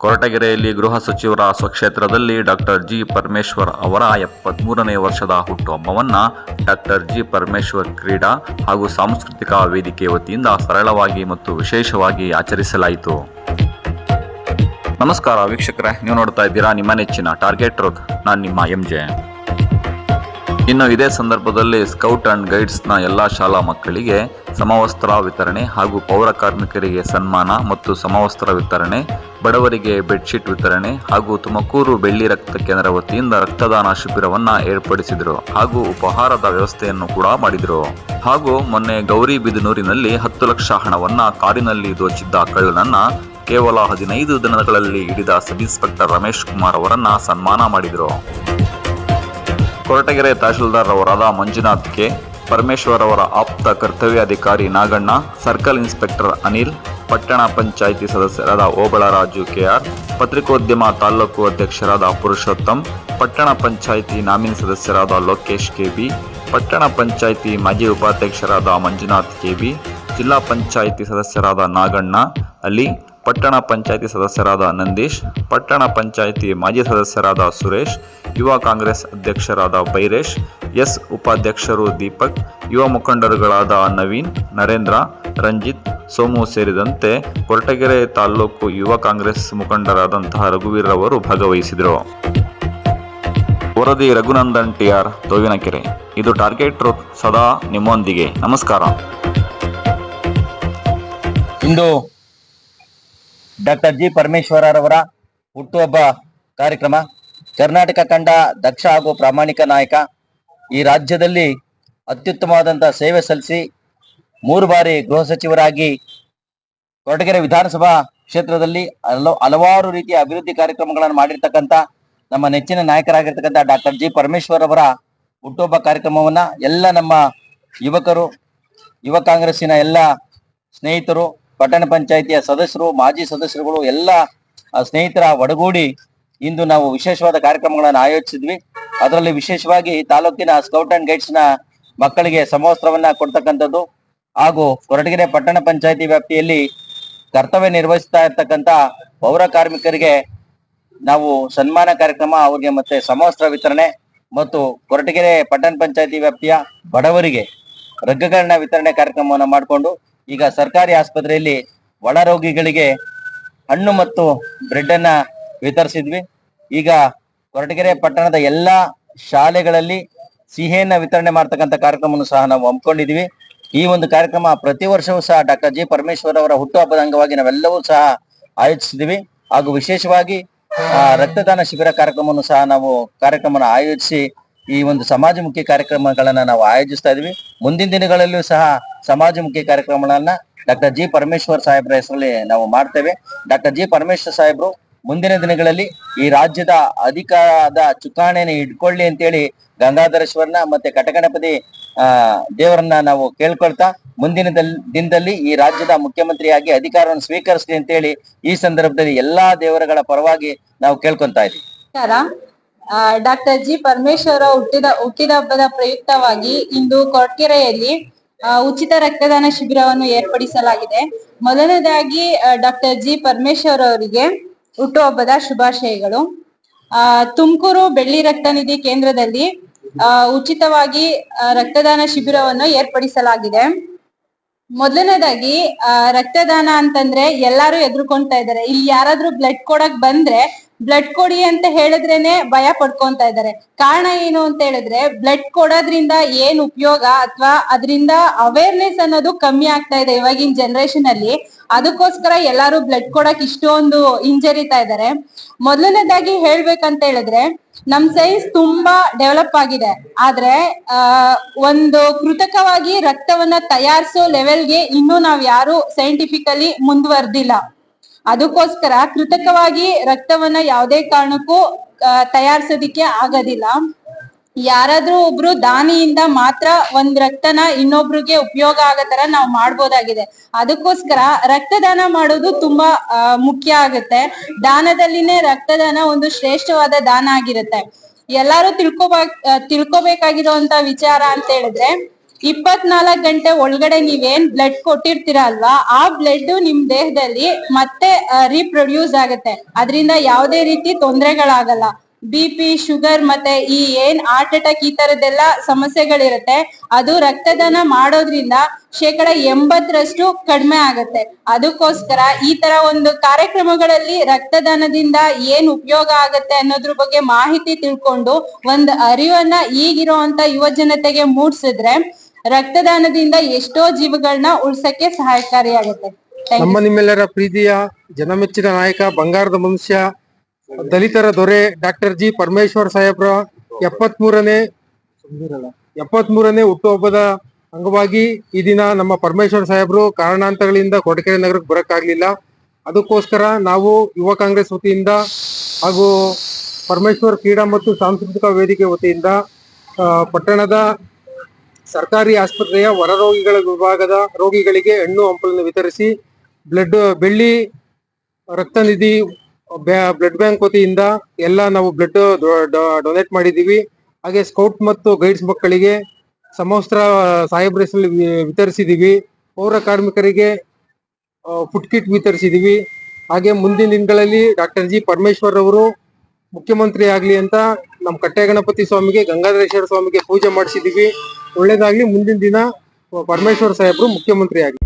ಕೊರಟಗೆರೆಯಲ್ಲಿ ಗೃಹ ಸಚಿವರ ಸ್ವಕ್ಷೇತ್ರದಲ್ಲಿ doctor G Parameshwar ಅವರ ಎಪ್ಪತ್ಮೂರನೇ ವರ್ಷದ ಹುಟ್ಟುಹಬ್ಬವನ್ನು ಡಾಕ್ಟರ್ ಜಿ ಪರಮೇಶ್ವರ್ ಕ್ರೀಡಾ ಹಾಗೂ ಸಾಂಸ್ಕೃತಿಕ ವೇದಿಕೆ ವತಿಯಿಂದ ಸರಳವಾಗಿ ಮತ್ತು ವಿಶೇಷವಾಗಿ ಆಚರಿಸಲಾಯಿತು. ನಮಸ್ಕಾರ ವೀಕ್ಷಕರೇ, ನೀವು ನೋಡ್ತಾ ಇದ್ದೀರಾ ನಿಮ್ಮ ನೆಚ್ಚಿನ ಟಾರ್ಗೆಟ್ ರೋಗ್ ನಾನು ನಿಮ್ಮ ಎಂ ಜೆ ಇನ್ನು ಇದೇ ಸಂದರ್ಭದಲ್ಲಿ ಸ್ಕೌಟ್ ಅಂಡ್ ಗೈಡ್ಸ್ನ ಎಲ್ಲ ಶಾಲಾ ಮಕ್ಕಳಿಗೆ ಸಮವಸ್ತ್ರ ವಿತರಣೆ ಹಾಗೂ ಪೌರ ಕಾರ್ಮಿಕರಿಗೆ ಸನ್ಮಾನ ಮತ್ತು ಸಮವಸ್ತ್ರ ವಿತರಣೆ, ಬಡವರಿಗೆ ಬೆಡ್ಶೀಟ್ ವಿತರಣೆ ಹಾಗೂ ತುಮಕೂರು ಬೆಳ್ಳಿ ರಕ್ತ ಕೇಂದ್ರ ವತಿಯಿಂದ ರಕ್ತದಾನ ಶಿಬಿರವನ್ನು ಏರ್ಪಡಿಸಿದರು ಹಾಗೂ ಉಪಹಾರದ ವ್ಯವಸ್ಥೆಯನ್ನು ಕೂಡ ಮಾಡಿದರು. ಹಾಗೂ ಮೊನ್ನೆ ಗೌರಿ ಬಿದನೂರಿನಲ್ಲಿ ಹತ್ತು ಲಕ್ಷ ಹಣವನ್ನು ಕಾರಿನಲ್ಲಿ ದೋಚಿದ್ದ ಕಳ್ಳನನ್ನ ಕೇವಲ ಹದಿನೈದು ದಿನಗಳಲ್ಲಿ ಹಿಡಿದ ಸಬ್ ಇನ್ಸ್ಪೆಕ್ಟರ್ ರಮೇಶ್ ಕುಮಾರ್ ಅವರನ್ನ ಸನ್ಮಾನ ಮಾಡಿದರು. ಕೊರಟಗೆರೆ ತಹಶೀಲ್ದಾರ್ ಅವರಾದ ಮಂಜುನಾಥ್ ಕೆ ಪರಮೇಶ್ವರ್ ಅವರ ಆಪ್ತ ಕರ್ತವ್ಯಾಧಿಕಾರಿ ನಾಗಣ್ಣ, ಸರ್ಕಲ್ ಇನ್ಸ್ಪೆಕ್ಟರ್ ಅನಿಲ್, ಪಟ್ಟಣ ಪಂಚಾಯಿತಿ ಸದಸ್ಯರಾದ ಓಬಳರಾಜು ಕೆಆರ್, ಪತ್ರಿಕೋದ್ಯಮ ತಾಲೂಕು ಅಧ್ಯಕ್ಷರಾದ ಪುರುಷೋತ್ತಮ್, ಪಟ್ಟಣ ಪಂಚಾಯಿತಿ ನಾಮಿನಿ ಸದಸ್ಯರಾದ ಲೋಕೇಶ್ ಕೆಬಿ, ಪಟ್ಟಣ ಪಂಚಾಯಿತಿ ಮಾಜಿ ಉಪಾಧ್ಯಕ್ಷರಾದ ಮಂಜುನಾಥ್ ಕೆಬಿ, ಜಿಲ್ಲಾ ಪಂಚಾಯಿತಿ ಸದಸ್ಯರಾದ ನಾಗಣ್ಣ ಅಲಿ ಪಟ್ಟಣ ಪಂಚಾಯಿತಿ ಸದಸ್ಯರಾದ ನಂದೀಶ್, ಪಟ್ಟಣ ಪಂಚಾಯಿತಿ ಮಾಜಿ ಸದಸ್ಯರಾದ ಸುರೇಶ್, ಯುವ ಕಾಂಗ್ರೆಸ್ ಅಧ್ಯಕ್ಷರಾದ ಬೈರೇಶ್, ಎಸ್ ಉಪಾಧ್ಯಕ್ಷರು ದೀಪಕ್, ಯುವ ಮುಖಂಡರುಗಳಾದ ನವೀನ್, ನರೇಂದ್ರ, ರಂಜಿತ್, ಸೋಮು ಸೇರಿದಂತೆ ಕೊರಟಗೆರೆ ತಾಲೂಕು ಯುವ ಕಾಂಗ್ರೆಸ್ ಮುಖಂಡರಾದಂತಹ ರಘುವೀರ್ ಅವರು ಭಾಗವಹಿಸಿದರು. ವರದಿ ರಘುನಂದನ್ ಟಿಆರ್ ತೋವಿನಕೆರೆ ಇದು ಟಾರ್ಗೆಟ್ ಸದಾ ನಿಮ್ಮೊಂದಿಗೆ. ನಮಸ್ಕಾರ. ಇಂದು ಡಾಕ್ಟರ್ ಜಿ ಪರಮೇಶ್ವರರವರ ಹುಟ್ಟುಹಬ್ಬ ಕಾರ್ಯಕ್ರಮ. ಕರ್ನಾಟಕ ತಂಡ ದಕ್ಷ ಹಾಗೂ ಪ್ರಾಮಾಣಿಕ ನಾಯಕ ಈ ರಾಜ್ಯದಲ್ಲಿ ಅತ್ಯುತ್ತಮವಾದಂತಹ ಸೇವೆ ಸಲ್ಲಿಸಿ ಮೂರು ಬಾರಿ ಗೃಹ ಸಚಿವರಾಗಿ ಕೊರಟಗೆರೆ ವಿಧಾನಸಭಾ ಕ್ಷೇತ್ರದಲ್ಲಿ ಹಲವು ಹಲವಾರು ರೀತಿಯ ಅಭಿವೃದ್ಧಿ ಕಾರ್ಯಕ್ರಮಗಳನ್ನು ಮಾಡಿರ್ತಕ್ಕಂಥ ನಮ್ಮ ನೆಚ್ಚಿನ ನಾಯಕರಾಗಿರ್ತಕ್ಕಂಥ ಡಾಕ್ಟರ್ ಜಿ ಪರಮೇಶ್ವರ್ ಅವರ ಹುಟ್ಟುಹಬ್ಬ ಕಾರ್ಯಕ್ರಮವನ್ನ ಎಲ್ಲ ನಮ್ಮ ಯುವಕರು, ಯುವ ಕಾಂಗ್ರೆಸ್ಸಿನ ಎಲ್ಲ ಸ್ನೇಹಿತರು ಪಟ್ಟಣ ಪಂಚಾಯಿತಿಯ ಸದಸ್ಯರು, ಮಾಜಿ ಸದಸ್ಯರುಗಳು, ಎಲ್ಲ ಸ್ನೇಹಿತರ ಒಡಗೂಡಿ ಇಂದು ನಾವು ವಿಶೇಷವಾದ ಕಾರ್ಯಕ್ರಮಗಳನ್ನು ಆಯೋಜಿಸಿದ್ವಿ. ಅದರಲ್ಲಿ ವಿಶೇಷವಾಗಿ ತಾಲೂಕಿನ ಸ್ಕೌಟ್ ಅಂಡ್ ಗೈಡ್ಸ್ನ ಮಕ್ಕಳಿಗೆ ಸಮವಸ್ತ್ರವನ್ನ ಕೊಡ್ತಕ್ಕಂಥದ್ದು ಹಾಗೂ ಕೊರಟಗೆರೆ ಪಟ್ಟಣ ಪಂಚಾಯಿತಿ ವ್ಯಾಪ್ತಿಯಲ್ಲಿ ಕರ್ತವ್ಯ ನಿರ್ವಹಿಸ್ತಾ ಇರ್ತಕ್ಕಂಥ ಪೌರ ಕಾರ್ಮಿಕರಿಗೆ ನಾವು ಸನ್ಮಾನ ಕಾರ್ಯಕ್ರಮ, ಅವರಿಗೆ ಮತ್ತೆ ಸಮವಸ್ತ್ರ ವಿತರಣೆ ಮತ್ತು ಕೊರಟಗೆರೆ ಪಟ್ಟಣ ಪಂಚಾಯಿತಿ ವ್ಯಾಪ್ತಿಯ ಬಡವರಿಗೆ ರಗ್ಗಗಳನ್ನ ವಿತರಣೆ ಕಾರ್ಯಕ್ರಮವನ್ನು ಮಾಡಿಕೊಂಡು ಈಗ ಸರ್ಕಾರಿ ಆಸ್ಪತ್ರೆಯಲ್ಲಿ ಒಳ ರೋಗಿಗಳಿಗೆ ಹಣ್ಣು ಮತ್ತು ಬ್ರೆಡ್ ಅನ್ನ ವಿತರಿಸಿದ್ವಿ. ಈಗ ಕೊರಟಗೆರೆ ಪಟ್ಟಣದ ಎಲ್ಲಾ ಶಾಲೆಗಳಲ್ಲಿ ಸಿಹಿಯನ್ನ ವಿತರಣೆ ಮಾಡ್ತಕ್ಕಂಥ ಕಾರ್ಯಕ್ರಮವನ್ನು ಸಹ ನಾವು ಹಮ್ಮಿಕೊಂಡಿದ್ವಿ ಈ ಒಂದು ಕಾರ್ಯಕ್ರಮ ಪ್ರತಿ ವರ್ಷವೂ ಸಹ ಡಾಕ್ಟರ್ ಜಿ ಪರಮೇಶ್ವರ್ ಅವರ ಹುಟ್ಟುಹಬ್ಬದ ಅಂಗವಾಗಿ ನಾವೆಲ್ಲವೂ ಸಹ ಆಯೋಜಿಸಿದ್ವಿ ಹಾಗೂ ವಿಶೇಷವಾಗಿ ರಕ್ತದಾನ ಶಿಬಿರ ಕಾರ್ಯಕ್ರಮವನ್ನು ಸಹ ನಾವು ಕಾರ್ಯಕ್ರಮನ ಆಯೋಜಿಸಿ ಈ ಒಂದು ಸಮಾಜಮುಖಿ ಕಾರ್ಯಕ್ರಮಗಳನ್ನ ನಾವು ಆಯೋಜಿಸ್ತಾ ಇದೀವಿ. ಮುಂದಿನ ದಿನಗಳಲ್ಲೂ ಸಹ ಸಮಾಜಮುಖಿ ಕಾರ್ಯಕ್ರಮಗಳನ್ನ ಡಾಕ್ಟರ್ ಜಿ ಪರಮೇಶ್ವರ್ ಸಾಹೇಬ್ರ ಹೆಸರಲ್ಲಿ ನಾವು ಮಾಡ್ತೇವೆ. ಡಾಕ್ಟರ್ ಜಿ ಪರಮೇಶ್ವರ್ ಸಾಹೇಬ್ರು, ಮುಂದಿನ ದಿನಗಳಲ್ಲಿ ಈ ರಾಜ್ಯದ ಅಧಿಕಾರದ ಚುಕ್ಕಾಣಿಯನ್ನು ಇಟ್ಕೊಳ್ಳಿ ಅಂತೇಳಿ ಗಂಗಾಧರೇಶ್ವರನ ಮತ್ತೆ ಕಟಗಣಪತಿ, ಆ, ದೇವರನ್ನ ನಾವು ಕೇಳ್ಕೊಳ್ತಾ ಮುಂದಿನ ದಿನದಲ್ಲಿ ಈ ರಾಜ್ಯದ ಮುಖ್ಯಮಂತ್ರಿಯಾಗಿ ಅಧಿಕಾರವನ್ನು ಸ್ವೀಕರಿಸಲಿ ಅಂತೇಳಿ ಈ ಸಂದರ್ಭದಲ್ಲಿ ಎಲ್ಲಾ ದೇವರುಗಳ ಪರವಾಗಿ ನಾವು ಕೇಳ್ಕೊಂತಾ ಇದ್ದೀವಿ ಡಾಕ್ಟರ್ ಜಿ ಪರಮೇಶ್ವರ ಹುಟ್ಟಿದ ಹುಟ್ಟಿದ ಹಬ್ಬದ ಪ್ರಯುಕ್ತವಾಗಿ ಇಂದು ಕೊಡ್ಕೆರೆಯಲ್ಲಿ ಆ, ಉಚಿತ ರಕ್ತದಾನ ಶಿಬಿರವನ್ನು ಏರ್ಪಡಿಸಲಾಗಿದೆ. ಮೊದಲನೇದಾಗಿ ಡಾಕ್ಟರ್ ಜಿ ಪರಮೇಶ್ವರ್ ಅವರಿಗೆ ಹುಟ್ಟುಹಬ್ಬದ ಶುಭಾಶಯಗಳು. ಆ ತುಮಕೂರು ಬೆಳ್ಳಿ ರಕ್ತನಿಧಿ ಕೇಂದ್ರದಲ್ಲಿ ಆ, ಉಚಿತವಾಗಿ ರಕ್ತದಾನ ಶಿಬಿರವನ್ನು ಏರ್ಪಡಿಸಲಾಗಿದೆ. ಮೊದಲನೇದಾಗಿ ರಕ್ತದಾನ ಅಂತಂದ್ರೆ ಎಲ್ಲಾರು ಎದುರ್ಕೊಂತಾ ಇದ್ದಾರೆ. ಇಲ್ಲಿ ಯಾರಾದ್ರೂ ಬ್ಲಡ್ ಕೊಡಕ್ ಬಂದ್ರೆ ಬ್ಲಡ್ ಕೊಡಿ ಅಂತ ಹೇಳಿದ್ರೇನೆ ಭಯ ಪಡ್ಕೊಂತ ಇದ್ದಾರೆ. ಕಾರಣ ಏನು ಅಂತ ಹೇಳಿದ್ರೆ ಬ್ಲಡ್ ಕೊಡೋದ್ರಿಂದ ಏನ್ ಉಪಯೋಗ ಅಥವಾ ಅದರಿಂದ ಅವೇರ್ನೆಸ್ ಅನ್ನೋದು ಕಮ್ಮಿ ಆಗ್ತಾ ಇದೆ ಇವಾಗಿನ ಜನರೇಷನ್ ಅಲ್ಲಿ. ಅದಕ್ಕೋಸ್ಕರ ಎಲ್ಲಾರು ಬ್ಲಡ್ ಕೊಡಕ್ ಇಷ್ಟೊಂದು ಹಿಂಜರಿತಾ ಇದಾರೆ ಮೊದಲನೇದಾಗಿ ಹೇಳ್ಬೇಕಂತ ಹೇಳಿದ್ರೆ, ನಮ್ ಸೈನ್ಸ್ ತುಂಬಾ ಡೆವಲಪ್ ಆಗಿದೆ. ಆದ್ರೆ ಒಂದು ಕೃತಕವಾಗಿ ರಕ್ತವನ್ನ ತಯಾರಿಸೋ ಲೆವೆಲ್ಗೆ ಇನ್ನೂ ನಾವ್ ಯಾರು ಸೈಂಟಿಫಿಕಲಿ ಮುಂದುವರೆದಿಲ್ಲ. ಅದಕ್ಕೋಸ್ಕರ ಕೃತಕವಾಗಿ ರಕ್ತವನ್ನ ಯಾವುದೇ ಕಾರಣಕ್ಕೂ ತಯಾರಿಸೋದಿಕ್ಕೆ ಆಗೋದಿಲ್ಲ. ಯಾರಾದ್ರೂ ಒಬ್ರು ದಾನಿಯಿಂದ ಮಾತ್ರ ಒಂದ್ ರಕ್ತನ ಇನ್ನೊಬ್ರಿಗೆ ಉಪಯೋಗ ಆಗೋ ತರ ನಾವು ಮಾಡ್ಬೋದಾಗಿದೆ. ಅದಕ್ಕೋಸ್ಕರ ರಕ್ತದಾನ ಮಾಡೋದು ತುಂಬಾ ಮುಖ್ಯ ಆಗುತ್ತೆ. ದಾನದಲ್ಲಿನೇ ರಕ್ತದಾನ ಒಂದು ಶ್ರೇಷ್ಠವಾದ ದಾನ ಆಗಿರುತ್ತೆ. ಎಲ್ಲಾರು ತಿಳ್ಕೊಬ ತಿಳ್ಕೊಬೇಕಾಗಿರುವಂತ ವಿಚಾರ ಅಂತ ಹೇಳಿದ್ರೆ ಇಪ್ಪತ್ನಾಲ್ಕು ಗಂಟೆ ಒಳಗಡೆ ನೀವೇನ್ ಬ್ಲಡ್ ಕೊಟ್ಟಿರ್ತೀರ ಅಲ್ವಾ, ಆ ಬ್ಲಡ್ ನಿಮ್ ದೇಹದಲ್ಲಿ ಮತ್ತೆ ರೀಪ್ರೊಡ್ಯೂಸ್ ಆಗುತ್ತೆ. ಅದರಿಂದ ಯಾವುದೇ ರೀತಿ ತೊಂದರೆಗಳಾಗಲ್ಲ. ಬಿ ಪಿ ಶುಗರ್ ಮತ್ತೆ ಈ ಏನ್ ಹಾರ್ಟ್ ಅಟ್ಯಾಕ್ ಈ ತರದೆಲ್ಲ ಸಮಸ್ಯೆಗಳಿರುತ್ತೆ. ಅದು ರಕ್ತದಾನ ಮಾಡೋದ್ರಿಂದ ಶೇಕಡ ಎಂಬತ್ತರಷ್ಟು ಕಡಿಮೆ ಆಗುತ್ತೆ. ಅದಕ್ಕೋಸ್ಕರ ಈ ತರ ಒಂದು ಕಾರ್ಯಕ್ರಮಗಳಲ್ಲಿ ರಕ್ತದಾನದಿಂದ ಏನ್ ಉಪಯೋಗ ಆಗತ್ತೆ ಅನ್ನೋದ್ರ ಬಗ್ಗೆ ಮಾಹಿತಿ ತಿಳ್ಕೊಂಡು ಒಂದ್ ಅರಿವನ್ನ ಈಗಿರುವಂತ ಯುವ ಜನತೆಗೆ ಮೂಡ್ಸಿದ್ರೆ ರಕ್ತದಾನದಿಂದ ಎಷ್ಟೋ ಜೀವಗಳನ್ನ ಉಳ್ಸಕ್ಕೆ ಸಹಾಯಕಾರಿಯಾಗುತ್ತೆ. ನಮ್ಮ ನಿಮ್ಮೆಲ್ಲರ ಪ್ರೀತಿಯ ಜನಮೆಚ್ಚಿನ ನಾಯಕ, ಬಂಗಾರದ ಮನುಷ್ಯ, ದಲಿತರ ದೊರೆ ಡಾಕ್ಟರ್ ಜಿ ಪರಮೇಶ್ವರ್ ಸಾಹೇಬ್ರ ಎಪ್ಪತ್ ಮೂರನೇ ಎಪ್ಪತ್ ಹುಟ್ಟುಹಬ್ಬದ ಅಂಗವಾಗಿ ಈ ದಿನ ನಮ್ಮ ಪರಮೇಶ್ವರ್ ಸಾಹೇಬ್ರು ಕಾರಣಾಂತರಗಳಿಂದ ಕೊಡಕೆರೆ ನಗರಕ್ಕೆ ಬರಕ್ಕಾಗ್ಲಿಲ್ಲ. ಅದಕ್ಕೋಸ್ಕರ ನಾವು ಯುವ ಕಾಂಗ್ರೆಸ್ ವತಿಯಿಂದ ಹಾಗೂ ಪರಮೇಶ್ವರ್ ಕ್ರೀಡಾ ಮತ್ತು ಸಾಂಸ್ಕೃತಿಕ ವೇದಿಕೆ ವತಿಯಿಂದ ಪಟ್ಟಣದ ಸರ್ಕಾರಿ ಆಸ್ಪತ್ರೆಯ ಹೊರ ರೋಗಿಗಳ ವಿಭಾಗದ ರೋಗಿಗಳಿಗೆ ಹಣ್ಣು ಹಂಪಲನ್ನು ವಿತರಿಸಿ ಬ್ಲಡ್, ಬೆಳ್ಳಿ ರಕ್ತ ನಿಧಿ ಬ್ಲಡ್ ಬ್ಯಾಂಕ್ ವತಿಯಿಂದ ಎಲ್ಲ ನಾವು ಬ್ಲಡ್ ಡೊನೇಟ್ ಮಾಡಿದ್ದೀವಿ. ಹಾಗೆ ಸ್ಕೌಟ್ ಮತ್ತು ಗೈಡ್ಸ್ ಮಕ್ಕಳಿಗೆ ಸಮವಸ್ತ್ರ ಸಾಹೇಬ್ರ ವಿತರಿಸಿದೀವಿ ಪೌರ ಕಾರ್ಮಿಕರಿಗೆ ಫುಡ್ ಕಿಟ್ ವಿತರಿಸಿದೀವಿ ಹಾಗೆ ಮುಂದಿನ ದಿನಗಳಲ್ಲಿ ಡಾಕ್ಟರ್ ಜಿ ಪರಮೇಶ್ವರ್ ಅವರು ಮುಖ್ಯಮಂತ್ರಿ ಆಗ್ಲಿ ಅಂತ ನಮ್ಮ ಕಟ್ಟೆ ಗಣಪತಿ ಸ್ವಾಮಿಗೆ, ಗಂಗಾಧರೇಶ್ವರ ಸ್ವಾಮಿಗೆ ಪೂಜೆ ಮಾಡಿಸಿದೀವಿ. ಒಳ್ಳೇದಾಗ್ಲಿ ಮುಂದಿನ ದಿನ ಪರಮೇಶ್ವರ ಸಾಹೇಬ್ರು ಮುಖ್ಯಮಂತ್ರಿ ಆಗ್ಲಿ